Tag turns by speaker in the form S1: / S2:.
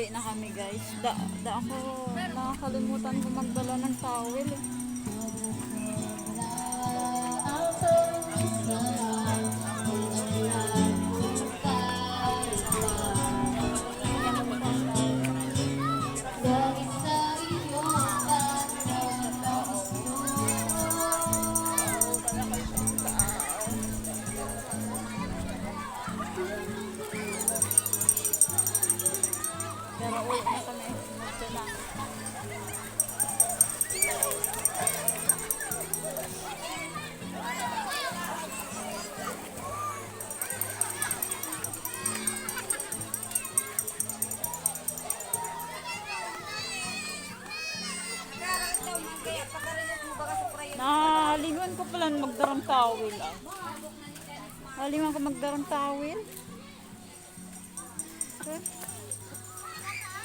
S1: Uwi na kami guys. Da, da ako nakakalimutan ko magdala ng towel eh. Pero uwi na kami. Medyo na. Nakalingon ko pala magdarang towel ah. Nakalingon ko magdarang towel. Eh?